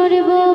সর্বপ্রথম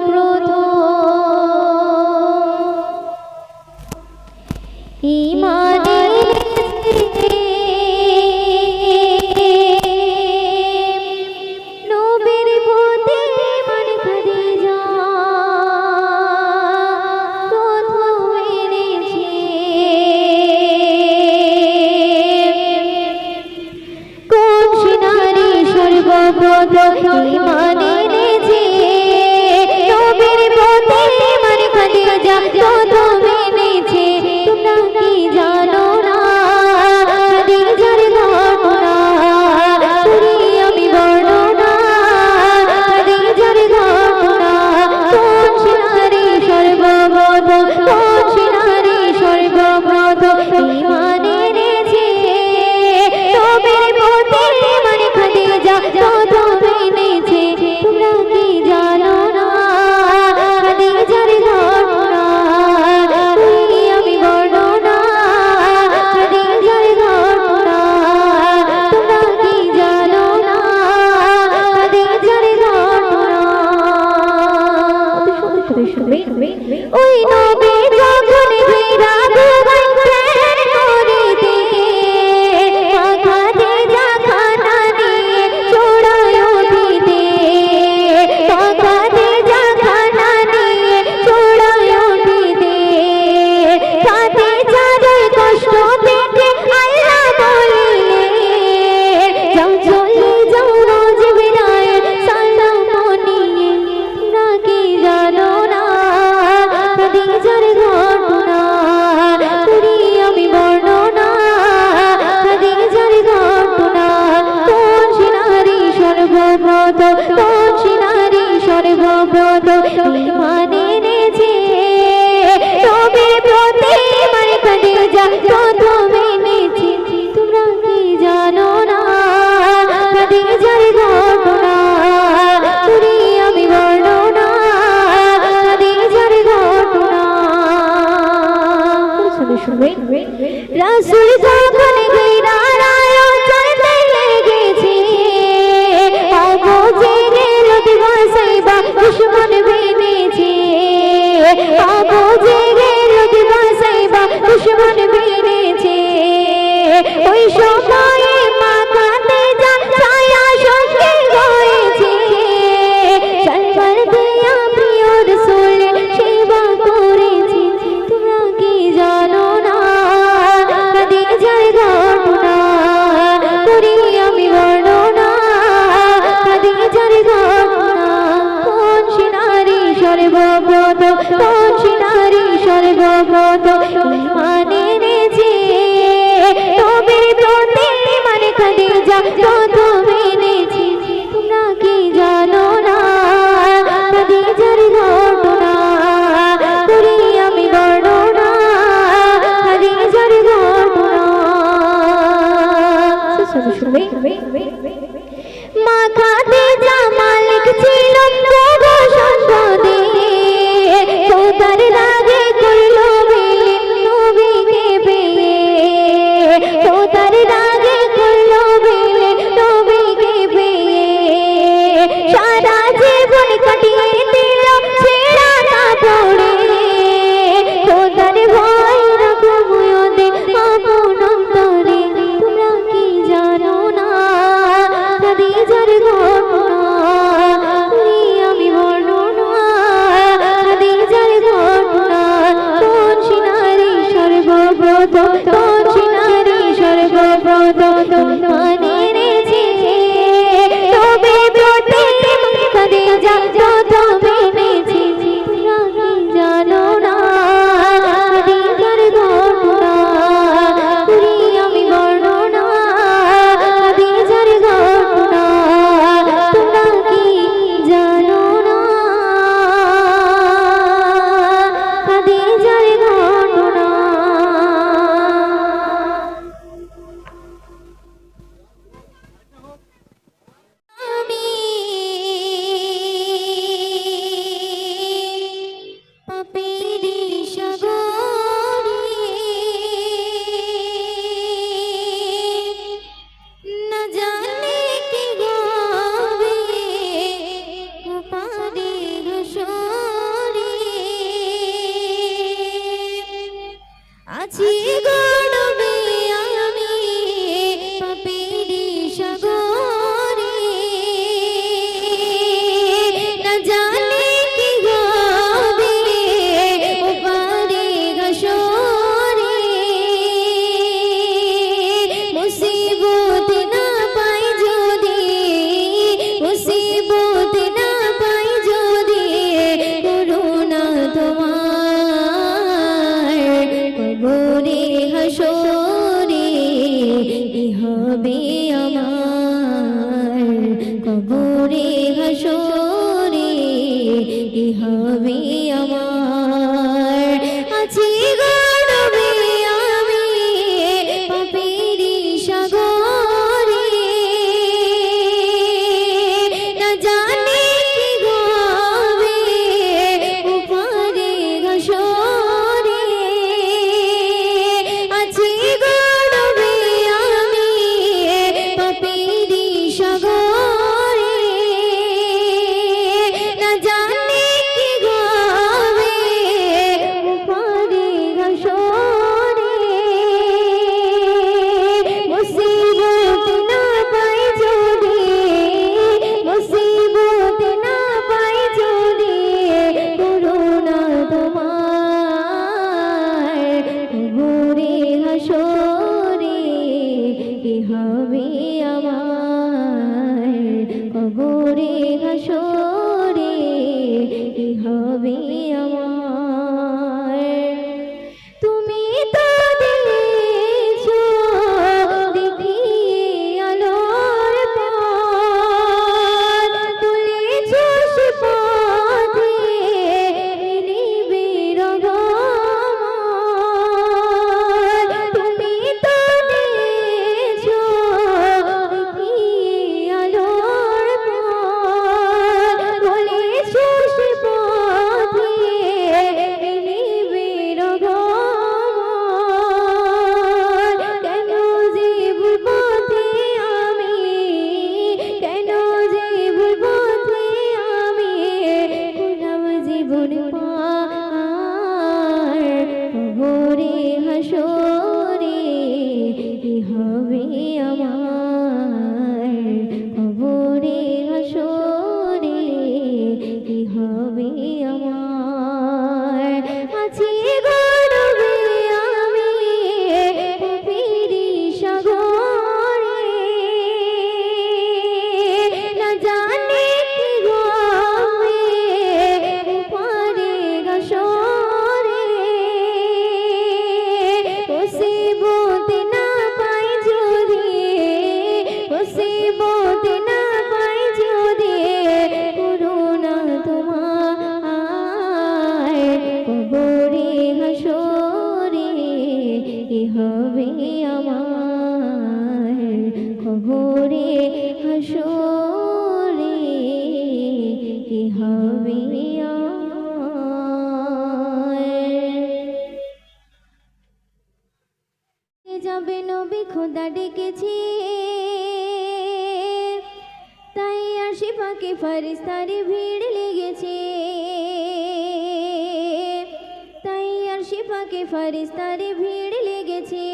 পাকে ফারিস্তারি ভিড় লেগেছে।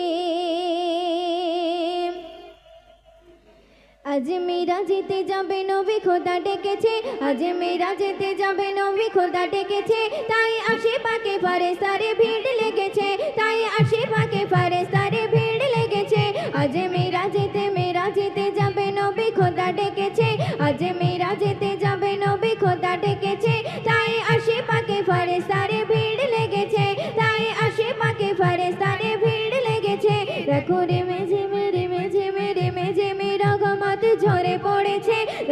আজ মেরা যেতে যাবে, নবী খোদা ডেকেছে। আজ মেরা যেতে যাবে, নবী খোদা ডেকেছে। তাই আসে পাকে ফারেস্তারে ভিড় লেগেছে। তাই আসে পাকে ফারেস্তারে ভিড় লেগেছে। আজ মেরা যেতে মেরা যেতে যাবে, নবী খোদা ডেকেছে। আজ মেরা যেতে যাবে, নবী খোদা ডেকেছে। তাই আসে পাকে ফারেস্তারে ভিড় লেগেছে। তাই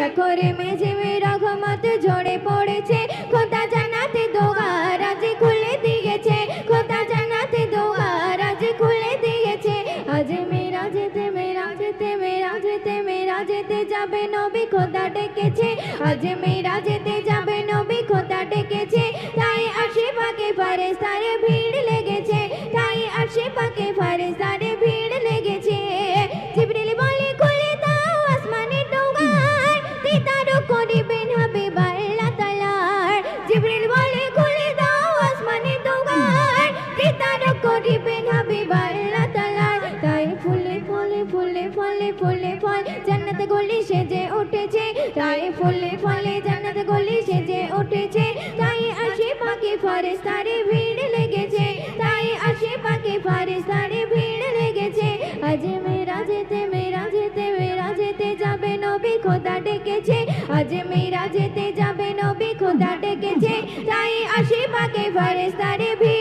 পড়েছে দেখো রে মেঝে মেরা ঘমাত ঝরে পড়েছে। খোদা জানাতে দোয়ার আজ খুলে দিয়েছে। খোদা জানাতে দোয়ার আজ খুলে দিয়েছে। আজ মেরা যেতে মেরা যেতে মেরা যেতে মেরা যেতে যাবে নবী খোদা ডেকেছে। আজ মেরা যেতে যাবে নবী খোদা ডেকেছে। তাই আসে পাকে ফারেস্তারে ভিড় লেগেছে। তাই আসে পাকে ফারেস্তারে ভিড় লেগেছে। গলি সেজে উঠেছে। তাই ফুলে ফলে জান্নাতে গলি সেজে উঠেছে। তাই আসে পাকে ফারেস্তারে ভিড় লেগেছে। তাই আসে পাকে ফারেস্তারে ভিড় লেগেছে। আজ মেরা যেতে মেরা যেতে মেরা যেতে যাবে নবী খোদা ডেকেছে। আজ মেরা যেতে যাবে নবী খোদা ডেকেছে। তাই আসে পাকে ফারেস্তারে ভিড়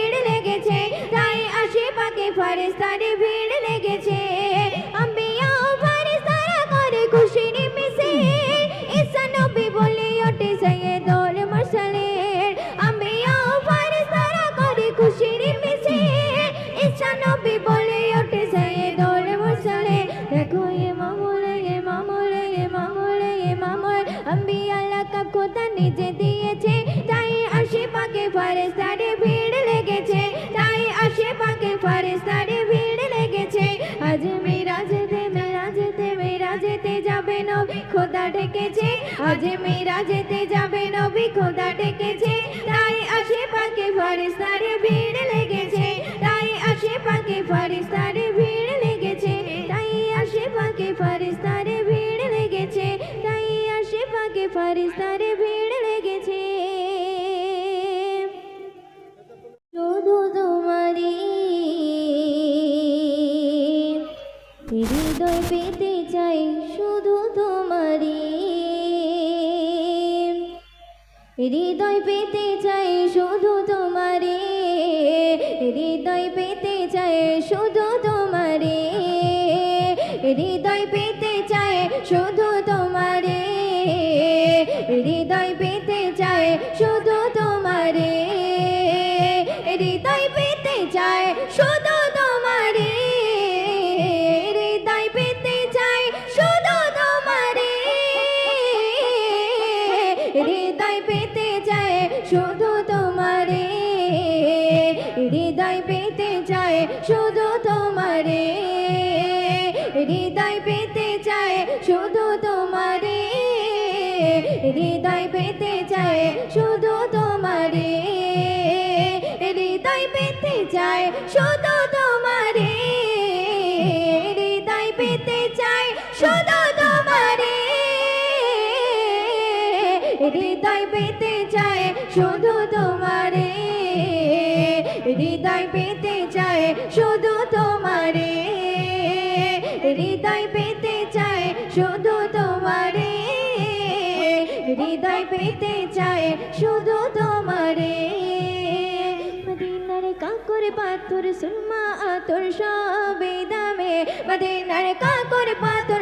নবী খোদা ডেকেছে। আজ মেরা যেতে যাবে নবী খোদা ডেকেছে। তাই আশেপাকে ফারিস্তারে ভিড় লেগেছে। তাই আশেপাকে ফারিস্তারে ভিড় লেগেছে। তাই আশেপাকে ফারিস্তারে ভিড় লেগেছে। তাই আশেপাকে ফারিস্তারে ভিড় হৃদয় পেতে তোমারে, হৃদয় পেতে চায় শুধু তোমারে, হৃদয় পেতে চায় শুধু তোমারে, হৃদয় পেতে চায় শুধু তোমারে, হৃদয় পেতে চায় শুধু হৃদয় পেতে চায় শুধু তোমারে। হৃদয় পেতে চায় শুধু তোমারে। হৃদয় পেতে চায় শুধু তোমারে। মদিনার কাকর, পাথর, সুরমা, আতর সবে দামে। মদিনার কাকর, পাথর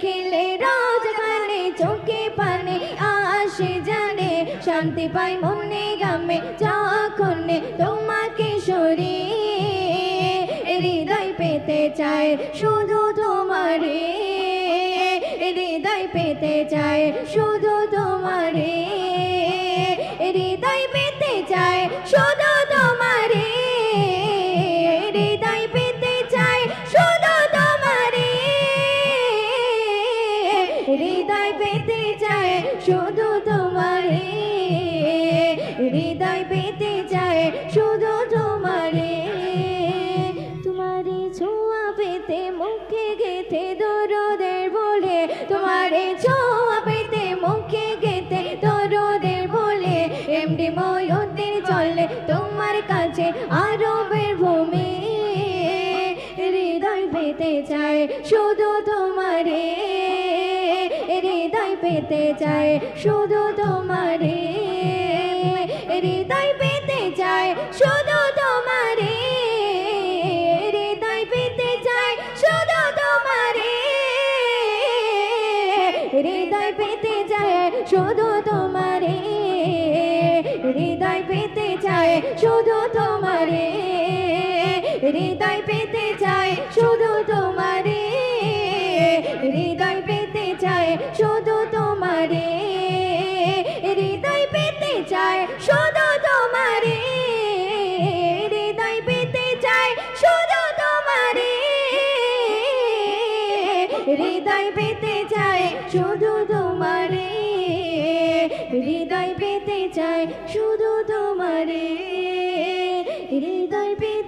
দেখিলে রোজাখানে চোখে পানে আসে জানে, শান্তি পাই মনে গামে যখন তোমাকে সরে। হৃদয় পেতে চায় শুধু তোমারে, হৃদয় পেতে চায় শুধু পেতে চায় শুধু তোমারে। হৃদয় পেতে চায় শুধু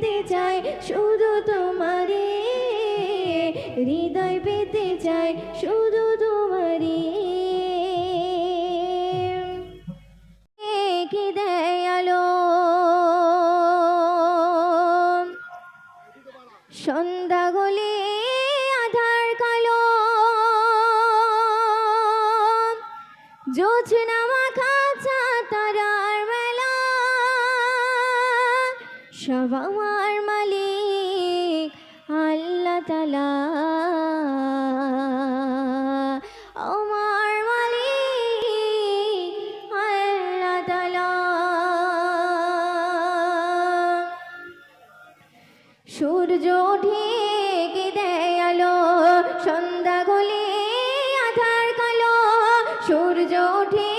পেতে চাই শুধু তোমারে হৃদয় পেতে চাই শুধু সূর্য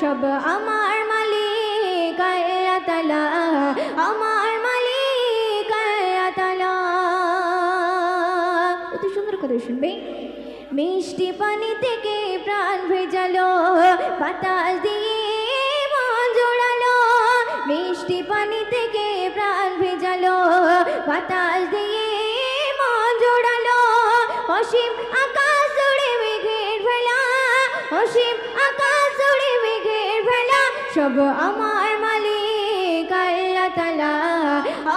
সব আমার মালিক আল্লাহ আমার মালিক আল্লাহ তালা সুন্দর করে শুনবে। মিষ্টি পানি থেকে প্রাণ ভেজালো, বাতাস দিয়ে মন জোড়ালো। মিষ্টি পানি থেকে প্রাণ ভেজালো, বাতাস দিয়ে সব আমার মালিক, আল্লাহ তালা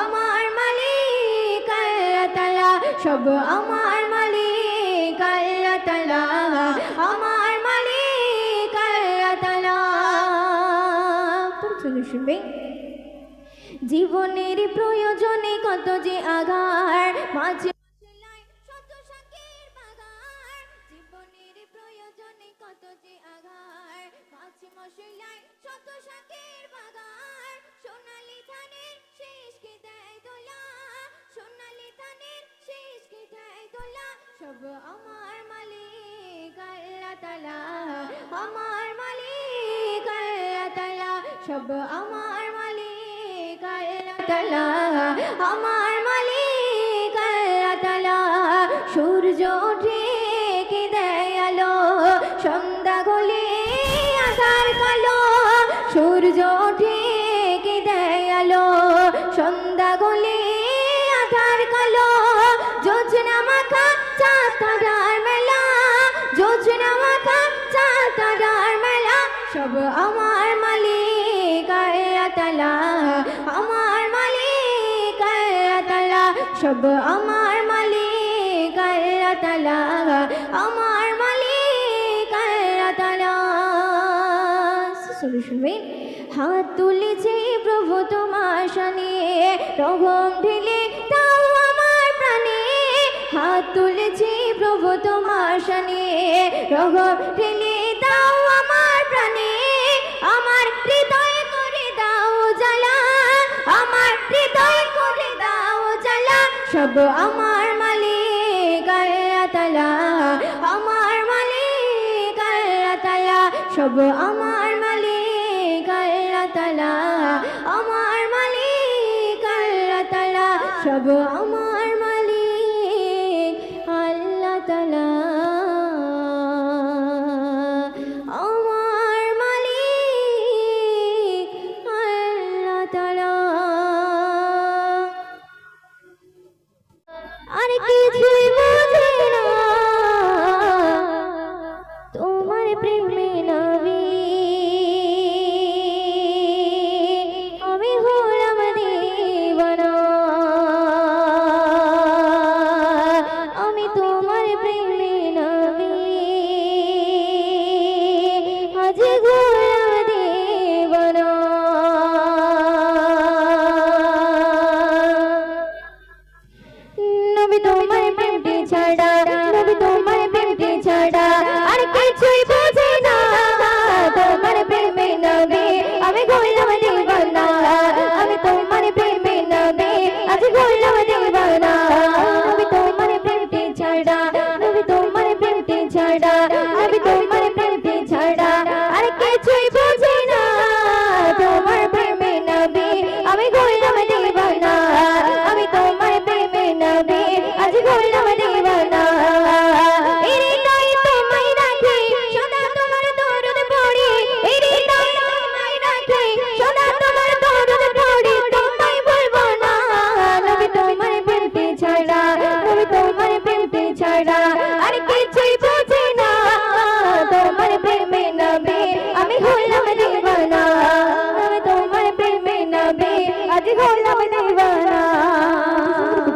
আমার মালিক, আল্লাহ তালা সব আমার মালিক, আল্লাহ তালা আমার মালিক, আল্লাহ তালা শুনবে জীবনের প্রয়োজনে কত যে আঘার মাঝে জীবনের প্রয়োজনে কত যে আঘার মাছ মশলায় শত শাকের বাগান। সোনালি ধানের শেষ কে দেয় দোলা? সোনালি ধানের শেষ কে দেয় দোলা? সব আমার মালিক আল্লাহ তালা আমার মালিক আল্লাহ তালা সব আমার মালিক আল্লাহ তালা আমার মালিক আল্লাহ তালা সূর্য সব আমার মালিক আল্লাহ আমার মালিক আল্লাহ সব আমার মালিক আল্লাহ আমার মালিক আল্লাহ তালা হাত তুলেছে প্রভু তোমার শানে রঘম ঢেলে তাও আমার প্রাণে। হাত তুলেছে প্রভু তোমার শানে রঘম ঢেলে সব আমার মালিক আল্লাহ তালা। আমার মালিক আল্লাহ তালা। সব আমার মালিক আল্লাহ তালা। আমার মালিক আল্লাহ তালা। সব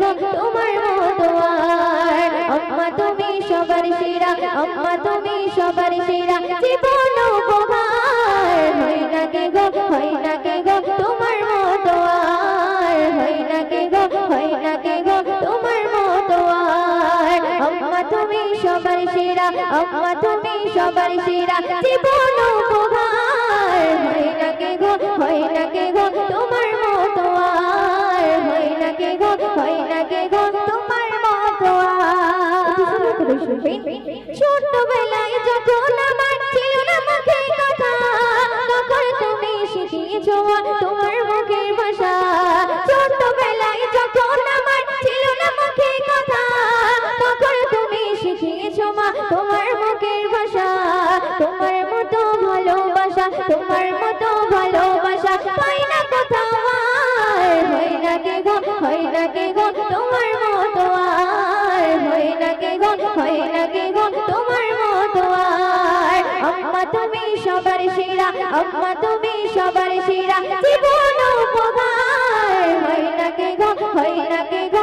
গো, তোমার মতো আর। আম্মা তুমি সবার সেরা, আম্মা তুমি সবার সেরা। জীবন উপহার হই না কে গো হই না কে গো, তোমার মতো আর। হই না কে গো হই না কে গো, তোমার মতো আর। আম্মা তুমি সবার সেরা, আম্মা তুমি সবার সেরা। জীবন উপহার, হয় না কে গো, হয় না কে গো মুখে কথা, তখন তুমি শিখিয়েছো মা, তোমার মুখের ভাষা, তোমার মতো ভালোবাসা, তোমার মতো ভালোবাসা। পাই না কোথাও আর, হয় না কে গো, হয় না কে গো, তোমার মতো আর, হয় না কে গো, হয় না কে গো, তোমার মতো আর। আম্মা তুমি সবার সেরা, আম্মা তুমি সবার সেরা। জীবন উপহার, হয় না কে গো, হয় না কে গো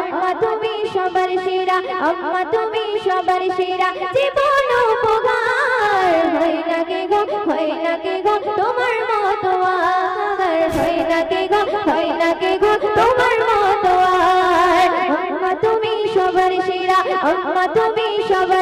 আম্মা তুমি সবার সেরা, আম্মা তুমি সবার সেরা। জীবন উপকার, হয় না কে গো, হয় না কে গো, তোমার মতো আর। হয় না কে গো, হয় না কে গো, তোমার মতো আর। আম্মা তুমি সবার সেরা, আম্মা তুমি সবার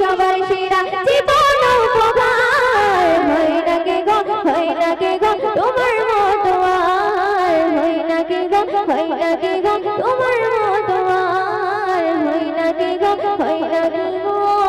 সবাই সেরা জীবন উপহার। হই না কে গো হই না কে গো, তোমার মতো আর। হই না কে গো হই না কে গো, তোমার মতো আর। হই না কে গো হই না কে গো।